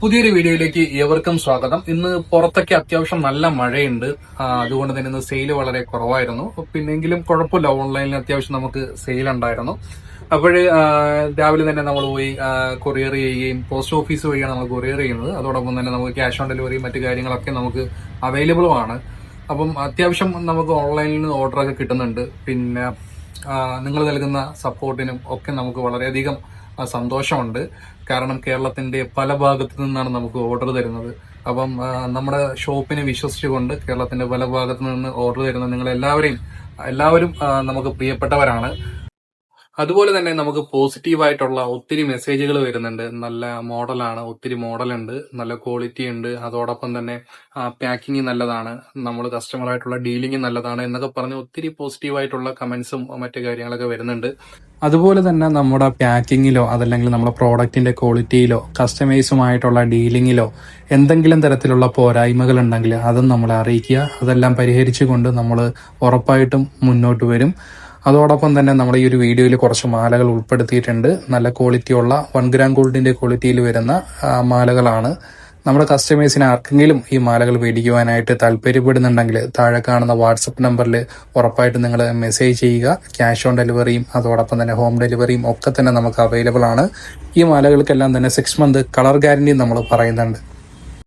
പുതിയൊരു വീഡിയോയിലേക്ക് ഏവർക്കും സ്വാഗതം. ഇന്ന് പുറത്തൊക്കെ അത്യാവശ്യം നല്ല മഴയുണ്ട്. അതുകൊണ്ട് തന്നെ ഇന്ന് സെയിൽ വളരെ കുറവായിരുന്നു. പിന്നെങ്കിലും കുഴപ്പമില്ല. ഓൺലൈനിൽ അത്യാവശ്യം നമുക്ക് സെയിൽ ഉണ്ടായിരുന്നു. അപ്പോഴ് രാവിലെ തന്നെ നമ്മൾ പോയി കൊറിയർ ചെയ്യുകയും പോസ്റ്റ് ഓഫീസ് വഴിയാണ് നമ്മൾ കൊറിയർ ചെയ്യുന്നത്. അതോടൊപ്പം തന്നെ നമുക്ക് ക്യാഷ് ഓൺ ഡെലിവറി മറ്റു കാര്യങ്ങളൊക്കെ നമുക്ക് അവൈലബിളും ആണ്. അപ്പം അത്യാവശ്യം നമുക്ക് ഓൺലൈനിൽ നിന്ന് ഓർഡറൊക്കെ കിട്ടുന്നുണ്ട്. പിന്നെ നിങ്ങൾ നൽകുന്ന സപ്പോർട്ടിനും ഒക്കെ നമുക്ക് വളരെയധികം സന്തോഷമുണ്ട്. കാരണം കേരളത്തിന്റെ പല ഭാഗത്തു നിന്നാണ് നമുക്ക് ഓർഡർ തരുന്നത്. അപ്പം നമ്മുടെ ഷോപ്പിനെ വിശ്വസിച്ചുകൊണ്ട് കേരളത്തിന്റെ പല ഭാഗത്തു നിന്ന് ഓർഡർ തരുന്ന നിങ്ങൾ എല്ലാവരെയും എല്ലാവരും നമുക്ക് പ്രിയപ്പെട്ടവരാണ്. അതുപോലെ തന്നെ നമുക്ക് പോസിറ്റീവായിട്ടുള്ള ഒത്തിരി മെസ്സേജുകൾ വരുന്നുണ്ട്. നല്ല മോഡലാണ് ഒത്തിരി മോഡലുണ്ട് നല്ല ക്വാളിറ്റി ഉണ്ട്. അതോടൊപ്പം തന്നെ പാക്കിംഗ് നല്ലതാണ്. നമ്മൾ കസ്റ്റമറായിട്ടുള്ള ഡീലിംഗ് നല്ലതാണ് എന്നൊക്കെ പറഞ്ഞ് ഒത്തിരി പോസിറ്റീവായിട്ടുള്ള കമന്റ്സും മറ്റു കാര്യങ്ങളൊക്കെ വരുന്നുണ്ട്. അതുപോലെ തന്നെ നമ്മുടെ പാക്കിങ്ങിലോ അതല്ലെങ്കിൽ നമ്മുടെ പ്രോഡക്റ്റിന്റെ ക്വാളിറ്റിയിലോ കസ്റ്റമേഴ്സുമായിട്ടുള്ള ഡീലിങ്ങിലോ എന്തെങ്കിലും തരത്തിലുള്ള പോരായ്മകൾ ഉണ്ടെങ്കിൽ അതും നമ്മളെ അറിയിക്കുക. അതെല്ലാം പരിഹരിച്ചുകൊണ്ട് നമ്മൾ ഉറപ്പായിട്ടും മുന്നോട്ട് വരും. അതോടൊപ്പം തന്നെ നമ്മുടെ ഈ ഒരു വീഡിയോയിൽ കുറച്ച് മാലകൾ ഉൾപ്പെടുത്തിയിട്ടുണ്ട്. നല്ല ക്വാളിറ്റിയുള്ള വൺ ഗ്രാം ഗോൾഡിന്റെ ക്വാളിറ്റിയിൽ വരുന്ന മാലകളാണ്. നമ്മുടെ കസ്റ്റമേഴ്സിന് ആർക്കെങ്കിലും ഈ മാലകൾ മേടിക്കുവാനായിട്ട് താല്പര്യപ്പെടുന്നുണ്ടെങ്കിൽ താഴെ കാണുന്ന വാട്സപ്പ് നമ്പറിൽ ഉറപ്പായിട്ട് നിങ്ങൾ മെസ്സേജ് ചെയ്യുക. ക്യാഷ് ഓൺ ഡെലിവറിയും അതോടൊപ്പം തന്നെ ഹോം ഡെലിവറിയും ഒക്കെ തന്നെ നമുക്ക് അവൈലബിൾ ആണ്. ഈ മാലകൾക്കെല്ലാം തന്നെ സിക്സ് മന്ത് കളർ ഗ്യാരണ്ടിയും നമ്മൾ പറയുന്നുണ്ട്.